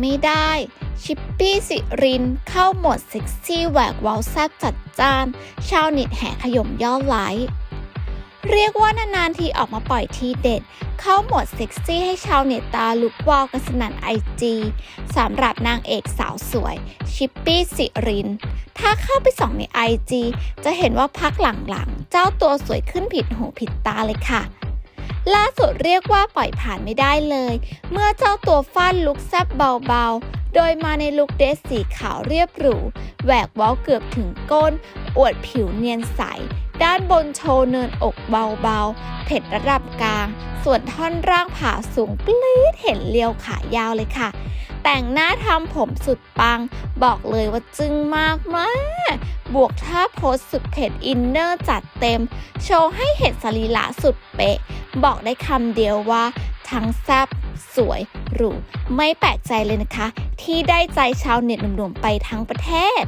ไม่ได้ ชิปปี้สิรินเข้าโหมดเซ็กซี่แหวกว้าแซบจัดจ้าน ชาวเน็ตแห่ขย่มยอดไลค์เรียกว่านานๆทีออกมาปล่อยทีเด็ด เข้าโหมดเซ็กซี่ให้ชาวเน็ตตาลุกวาวกันสนั่นไอจีสำหรับนางเอกสาวสวย ชิปปี้สิริน ถ้าเข้าไปส่องในไอจีจะเห็นว่าพักหลังๆ เจ้าตัวสวยขึ้นผิดหูผิดตาเลยค่ะ ล่าสุดเรียกว่าปล่อยผ่านไม่ได้เลย เมื่อเจ้าตัวฟาดลุกแซบเบาๆ โดยมาในลุคเดรสสีขาวเรียบหรู แหวกว้าเกือบถึงก้น อวดผิวเนียนใส ด้านบนโชว์เนินอกเบาๆ เผ็ดระดับกลาง ส่วนท่อนร่างผ่าสูงปลีดเห็นเลียวขายาวเลยค่ะ แต่งหน้าทำผมสุดปัง บอกเลยว่าจึ้งมากมาก บวกท่าโพสสุดเผ็ดอินเนอร์จัดเต็ม โชว์ให้เห็นสรีระสุดเป๊ะ บอกได้คำเดียวว่า ทั้งแซ่บสวยหรู ไม่แปลกใจเลยนะคะ ที่ได้ใจชาวเน็ตหนุ่มๆไปทั้งประเทศ